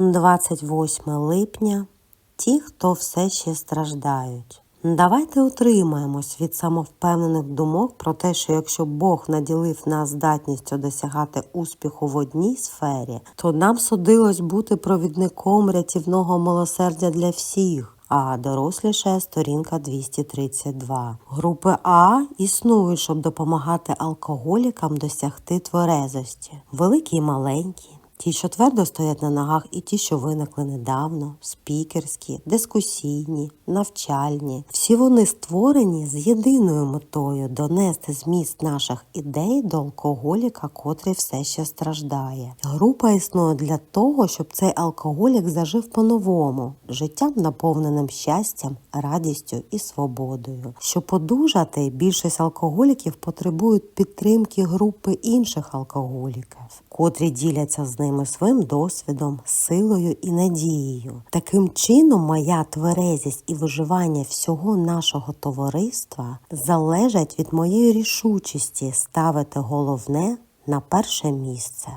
28 липня. Ті, хто все ще страждають. Давайте утримаємось від самовпевнених думок про те, що якщо Бог наділив нас здатністю досягати успіху в одній сфері, то нам судилось бути провідником рятівного милосердя для всіх. А доросліша сторінка 232. Групи А існують, щоб допомагати алкоголікам досягти тверезості. Великі і маленькі. Ті, що твердо стоять на ногах, і ті, що виникли недавно, спікерські, дискусійні, навчальні. Всі вони створені з єдиною метою донести зміст наших ідей до алкоголіка, котрий все ще страждає. Група існує для того, щоб цей алкоголік зажив по-новому, життям наповненим щастям, радістю і свободою. Щоб одужати, більшість алкоголіків потребують підтримки групи інших алкоголіків, котрі діляться з ними своїм досвідом, силою і надією. Таким чином, моя тверезість і виживання всього нашого товариства залежать від моєї рішучості ставити головне на перше місце.